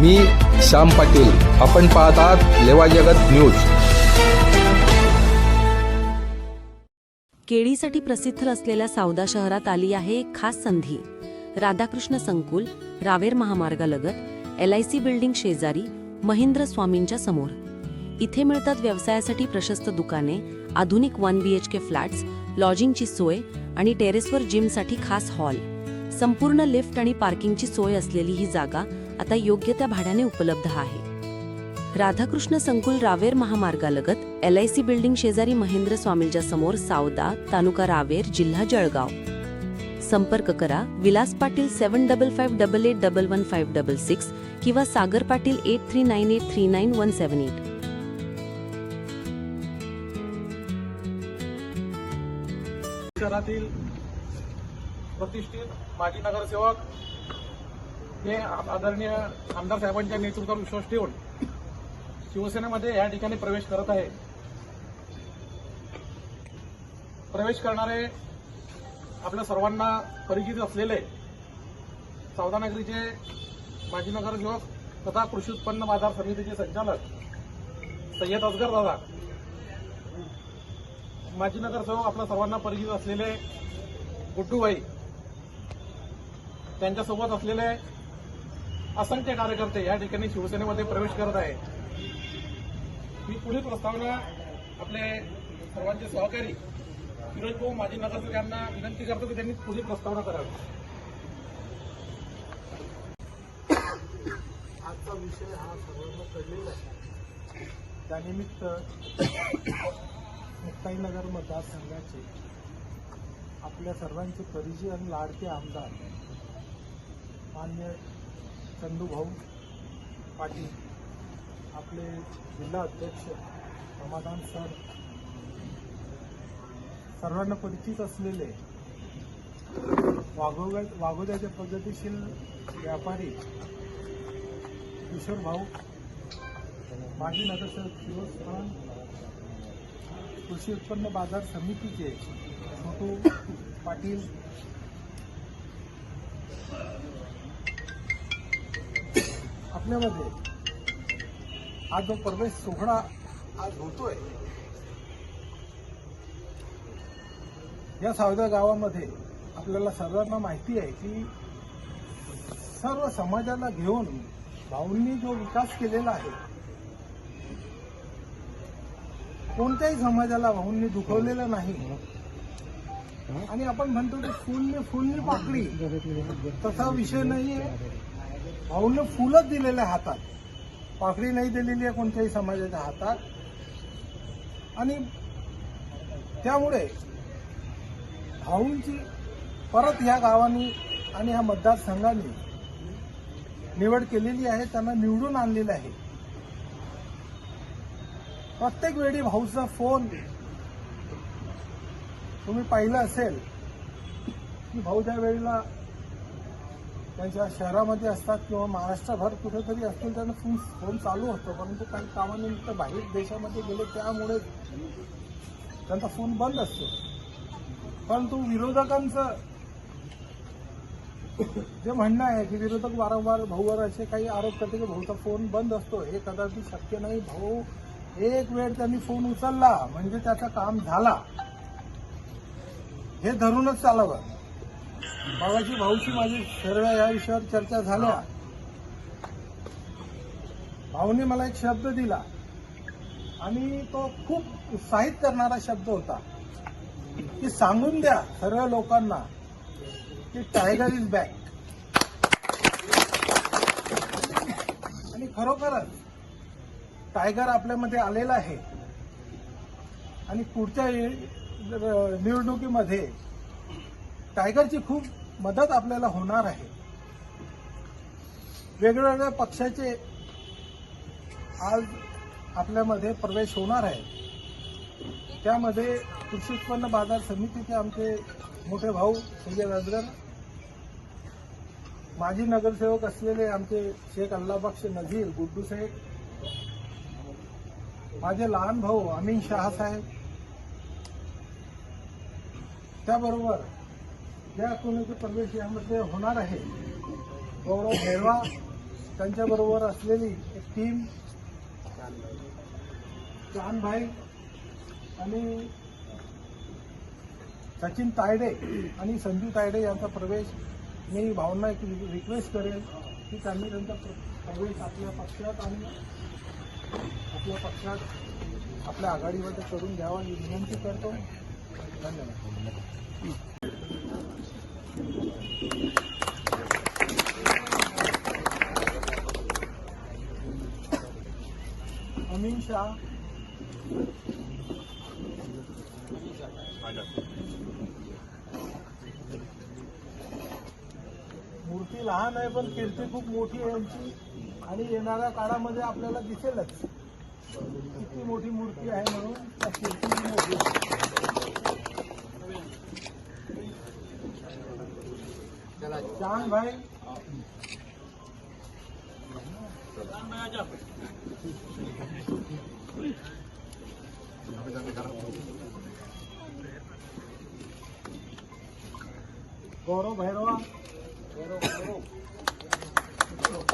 मी श्याम पाटील. आपण पाहतात लेवा जगत न्यूज. केळीसाठी प्रसिद्ध असलेल्या सावदा शहरात आली आहे एक खास संधी. राधाकृष्ण संकुल रावेर महामार्गालगत एल आय सी बिल्डिंग शेजारी महेंद्र स्वामींच्या समोर. इथे मिळतात व्यवसायासाठी प्रशस्त दुकाने आधुनिक one B H K flats लॉजिंगची सोय आणि टेरेसवर जिमसाठी खास हॉल. संपूर्ण लिफ्ट आणि पार्किंगची सोय असलेली ही जागा आता योग्य त्या भाड्याने उपलब्ध आहे. राधाकृष्ण संकुल रावेर महामार्गालगत एल आय सी बिल्डिंग शेजारी महेंद्र स्वामींच्या समोर सावदा तालुका रावेर जिल्हा जळगाव. संपर्क करा Vilas Patil seven double five double eight double one five double six किंवा Sagar Patil eight three nine eight three nine one seven eight शहरातील प्रतिष्ठित माजी नगरसेवक हे आदरणीय आमदार साहेबांच्या नेतृत्वावर विश्वास ठेवून शिवसेनेमध्ये या ठिकाणी प्रवेश करत आहे. प्रवेश करणारे आपल्या सर्वांना परिचित असलेले सौदानगरीचे माजी नगरसेवक तथा कृषी उत्पन्न बाजार समितीचे संचालक सय्यद असगर दादा माजी नगरसेवक आपल्या सर्वांना परिचित असलेले गुड्डूबाई त्यांच्यासोबत असलेले असंख्य कार्यकर्ते या ठिकाणी शिवसेनेमध्ये प्रवेश करत आहे मी पुढील प्रस्तावना आपले सर्वांचे सहकारी फिरोज भाऊ माजी नगरसेवक यांना विनंती करतो की त्यांनी पुढील प्रस्तावना करावी. आजचा विषय हा सर्वांना कळलेला आहे. त्यानिमित्त मुक्ताईनगर मतदारसंघाचे आपल्या सर्वांचे परिचय आणि लाडके आमदार मान्य चंदूभाऊ पाटील आपले जिल्हा अध्यक्ष समाधान सर सर्वांना परिचित असलेले वाघोगा वाघोद्याचे प्रगतीशील व्यापारी किशोर भाऊ माजी नगरसेवक फिरोज कृषी उत्पन्न बाजार समितीचे छोटू पाटील घटनेमध्ये हा जो प्रवेश सोहळा आज होतोय या सावदा गावामध्ये आपल्याला सर्वांना माहिती आहे की सर्व समाजाला घेऊन भाऊंनी जो विकास केलेला आहे कोणत्याही समाजाला भाऊंनी दुखवलेलं नाही. आणि आपण म्हणतो की फुलने फुलनी पाकडी तसा विषय नाहीये. भाऊंनी फुलंच दिलेल्या हातात. पाकळी नाही दिलेली आहे कोणत्याही समाजाच्या हातात. आणि त्यामुळे भाऊंची परत ह्या गावांनी आणि ह्या मतदारसंघांनी निवड केलेली आहे त्यांना निवडून आणलेलं आहे. प्रत्येक वेळी भाऊचा फोन तुम्ही पाहिलं असेल की भाऊ ज्या वेळेला त्यांच्या शहरामध्ये असतात किंवा महाराष्ट्रभर कुठेतरी असतील त्यांना फोन फोन चालू होतो. परंतु काही कामानिमित्त बाहेर देशामध्ये गेले त्यामुळे त्यांचा फोन बंद असतो. परंतु विरोधकांचं जे म्हणणं आहे की विरोधक वारंवार भाऊवर असे काही आरोप करते की भाऊचा फोन बंद असतो हे कदाचित शक्य नाही. भाऊ एक वेळ त्यांनी फोन उचलला म्हणजे त्याचं काम झाला. हे धरूनच चालावं. बाबाची भाऊशी माझी सर्व या विषयावर चर्चा झाल्या. भाऊने मला एक शब्द दिला. आणि तो खूप उत्साहित करणारा शब्द होता. की सांगून द्या सर्व लोकांना की टायगर इज बॅक आणि खरोखरच टायगर आपल्यामध्ये आलेला आहे. आणि पुढच्या निवडणुकीमध्ये टायगरची खूप मदत आपल्याला होणार आहे. वेगवेगळ्या पक्षाचे आज आपल्यामध्ये प्रवेश होणार आहे. त्यामध्ये कृषी उत्पन्न बाजार समितीचे आमचे मोठे भाऊ संजय राजगर माजी नगरसेवक असलेले आमचे शेख अल्लाबक्ष नझीर गुड्डू साहेब माझे लहान भाऊ अमीन शहा साहेब. त्याबरोबर ज्या कोणाचे प्रवेश यामध्ये होणार आहे गौरव मेळवा त्यांच्याबरोबर असलेली एक टीम भाई आणि सचिन तायडे आणि संजू तायडे यांचा प्रवेश मी भावना एक रिक्वेस्ट करेन की त्यांनी त्यांचा प्र- प्रवेश आपल्या पक्षात आणि आपल्या पक्षात आपल्या आघाडीमध्ये करून घ्यावा ही विनंती करतो. धन्यवाद. अमीन मूर्ती लहान आहे पण कीर्ती खूप मोठी आहे यांची. आणि येणाऱ्या काळामध्ये आपल्याला दिसेलच. किती मोठी मूर्ती आहे म्हणून त्या कीर्ती मोठी आहे. चांद भाई. गौरव भैरवा गौरव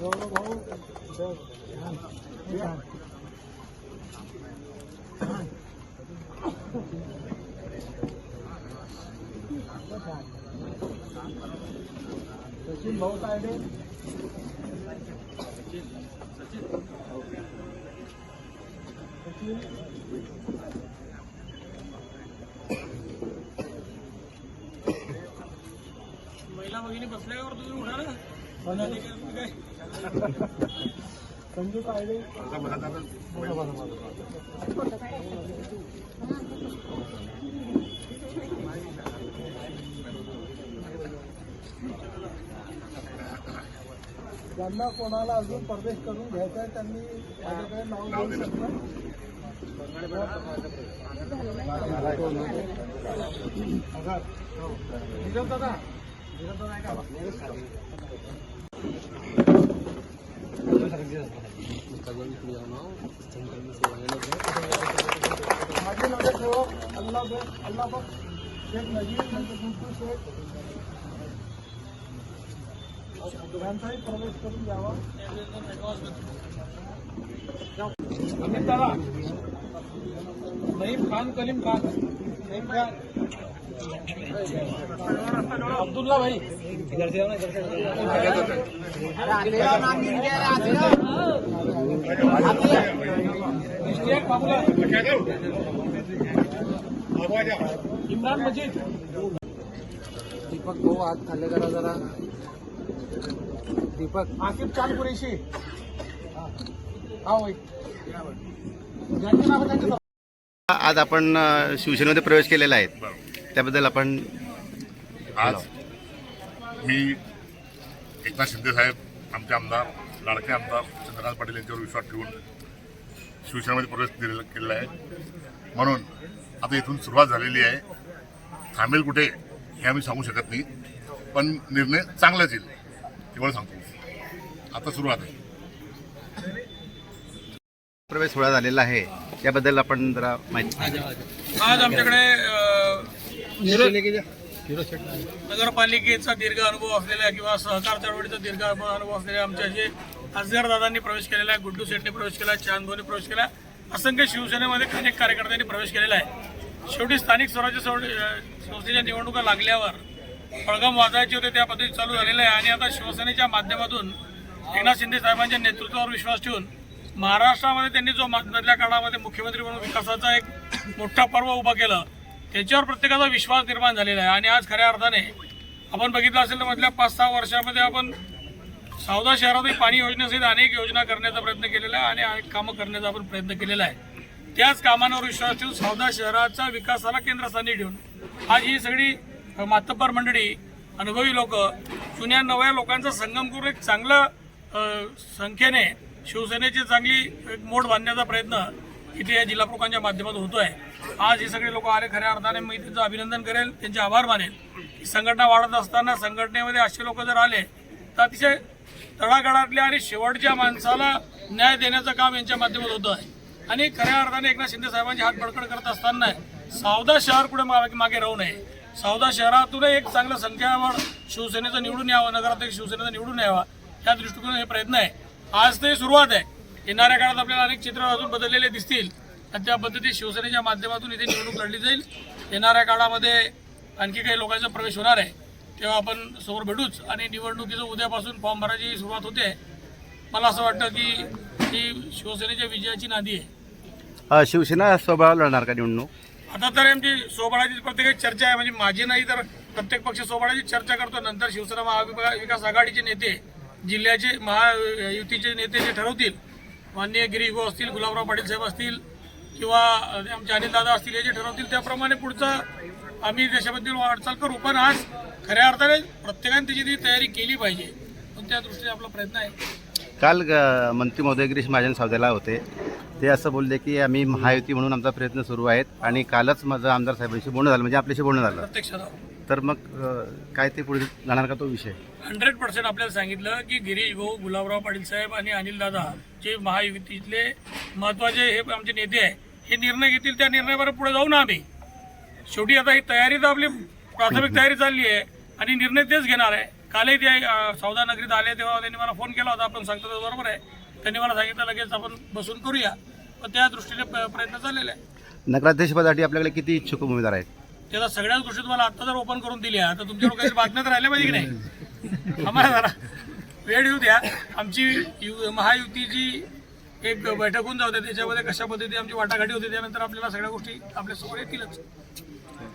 गौरव भाऊ छान. सचिन भाऊ तायडे सचिन महिला भगिनी बसल्यावर तुम्ही उठा ना संजू तायडे ज्यांना कोणाला अजून प्रवेश करून घ्यायचा आहे त्यांनी माझ्याकडे नाव देऊ शकता? दादा. निगम दादा ऐका माझे नगरसेवक अल्लाह अल्लाह शेख नजीर म्हणजे गुंटू शेख त्यांचाही प्रवेश करून द्यावा अमित दादा नईम खान कलीम खान नईम खान अब्दुल्ला भाई. इधर से आओ ना इधर से इश्तियाक बाबूला. इम्रान मजीद. दीपक भाऊ आज खाल्ले करा जरा. दीपक. आसिफ चांद कुरेशी. हा त्यांचे आज आपण शिवसेनेमध्ये प्रवेश केलेला आहे. त्याबद्दल आपण आज मी एकनाथ शिंदे साहेब आमचे आमदार लाडके आमदार चंद्रकांत पाटील यांच्यावर विश्वास ठेवून शिवसेनेमध्ये प्रवेश दिलेला केलेला आहे. म्हणून आता इथून सुरुवात झालेली आहे. थांबेल कुठे हे आम्ही सांगू शकत नाही पण निर्णय चांगलाच येईल एवढं सांगतो. आता सुरुवात आहे. प्रवेश सोहळा झालेला आहे त्याबद्दल आपण जरा माहिती आज आमच्याकडे नगरपालिकेचा दीर्घ अनुभव असलेल्या किंवा सहकार चळवळीचा दीर्घ अनुभव असलेल्या आमच्या जे खासदार दादांनी प्रवेश केलेला आहे गुड्डू शेट्टी प्रवेश केला चांदभोनी प्रवेश केला असंख्य शिवसेनेमध्ये अनेक कार्यकर्त्यांनी प्रवेश केलेला आहे. शेवटी स्थानिक स्वराज्य संस्थेच्या निवडणुका लागल्यावर पळगम वाजायचे होते त्या पद्धतीत चालू झालेलं आहे. आणि आता शिवसेनेच्या माध्यमातून एकनाथ शिंदे साहेबांच्या नेतृत्वावर विश्वास ठेवून महाराष्ट्रामध्ये त्यांनी जो मधल्या काळामध्ये मुख्यमंत्री म्हणून विकासाचा एक मोठा पर्व उभा केलं त्याच्यावर प्रत्येकाचा विश्वास निर्माण झालेला आहे. आणि आज खऱ्या अर्थाने आपण बघितलं असेल तर मधल्या पाच सहा वर्षामध्ये आपण सावदा शहरातही पाणी योजनेसहित अनेक योजना करण्याचा प्रयत्न केलेला आहे आणि अनेक कामं करण्याचा आपण प्रयत्न केलेला आहे. त्याच कामांवर विश्वास ठेवून सावदा शहराच्या विकासाला केंद्रस्थानी ठेवून आज ही सगळी मातब्बर मंडळी अनुभवी लोक जुन्या नव्या लोकांचा संगम करून एक चांगलं संख्येने शिवसेनेची चांगली एक मोड बांधण्याचा प्रयत्न इथे या जिल्हा प्रमुखांच्या माध्यमातून आहे आज हे सगळे लोक आले खऱ्या अर्थाने. मी त्यांचं अभिनंदन करेल त्यांचे आभार मानेल. संघटना वाढत असताना संघटनेमध्ये असे लोक जर आले तर अतिशय तळागाळातल्या आणि शेवटच्या माणसाला न्याय देण्याचं काम यांच्या माध्यमात होतं आहे. आणि खऱ्या अर्थाने एकनाथ शिंदे साहेबांची हात बडकड करत असताना सावदा शहर कुठे मागे राहू नये. सावदा शहरातूनही एक चांगलं संख्याबळ शिवसेनेचं निवडून यावं नगराध्यक्ष शिवसेनेचं निवडून यावा या दृष्टिकोन हे प्रयत्न आहे. आज ते सुरुवात आहे. येणाऱ्या काळात आपल्याला अनेक चित्र अजून बदललेले दिसतील. आणि त्या पद्धतीत शिवसेनेच्या माध्यमातून इथे निवडणूक लढली जाईल. येणाऱ्या काळामध्ये आणखी काही लोकांचा प्रवेश होणार आहे. तेव्हा आपण समोर भेटूच आणि निवडणुकीचं उद्यापासून फॉर्म भरायची सुरुवात होते. मला असं वाटतं की ही शिवसेनेच्या विजयाची नांदी आहे. शिवसेना स्वबळावर लढणार का निवडणूक? आता तर आमची सोबळाची प्रत्येक चर्चा आहे. म्हणजे माझी नाही तर प्रत्येक पक्ष सोबळाची चर्चा करतो. नंतर शिवसेना महाविकास आघाडीचे नेते जिल्ह्याचे महायुतीचे नेते जे ठरवतील. माननीय भाऊ असतील गुलाबराव पाटील साहेब असतील किंवा आमचे अनिलदादा असतील हे जे ठरवतील त्याप्रमाणे पुढचं आम्ही देशाबद्दल वाटचाल करू. पण आज खऱ्या अर्थाने प्रत्येकाने त्याची ती तयारी केली पाहिजे. पण त्या दृष्टीने आपला प्रयत्न आहे. काल मंत्री महोदय गिरीश महाजन सावदेला होते. ते असं बोलले की आम्ही महायुती म्हणून आमचा प्रयत्न सुरू आहेत आणि कालच माझं आमदार साहेबांशी बोलणं झालं. म्हणजे आपल्याशी बोलणं झालं. तर मग काय ते पुढे जाणार का तो विषय? हंड्रेड पर्सेंट आपल्याला सांगितलं की गिरीश भाऊ गुलाबराव पाटील साहेब आणि अनिल दादा जे महायुतीतले महत्त्वाचे हे आमचे नेते आहे हे निर्णय घेतील त्या निर्णयावर पुढे जाऊ ना आम्ही. शेवटी आता ही तयारी तर आपली प्राथमिक तयारी चालली आहे आणि निर्णय तेच घेणार आहे. कालही ते अं, सौदा नगरीत आले तेव्हा त्यांनी मला फोन केला होता. आपण सांगतो ते बरोबर आहे. त्यांनी मला सांगितलं लगेच आपण बसून करूया. पण त्या दृष्टीने प्रयत्न चाललेले आहे नगराध्यक्षपदासाठी आपल्याकडे किती इच्छुक उमेदवार आहेत? त्याला सगळ्याच गोष्टी तुम्हाला आता जर ओपन करून दिल्या तर तुमच्याकडे काही बातम्या तर राहिल्या पाहिजे की नाही? आम्हाला जरा वेळ येऊ द्या. आमची यु- महायुतीची एक बैठक होऊन जाऊ द्या. त्याच्यामध्ये कशा पद्धतीने आमची वाटाघाटी होते त्यानंतर आपल्याला सगळ्या गोष्टी आपल्यासमोर येतीलच.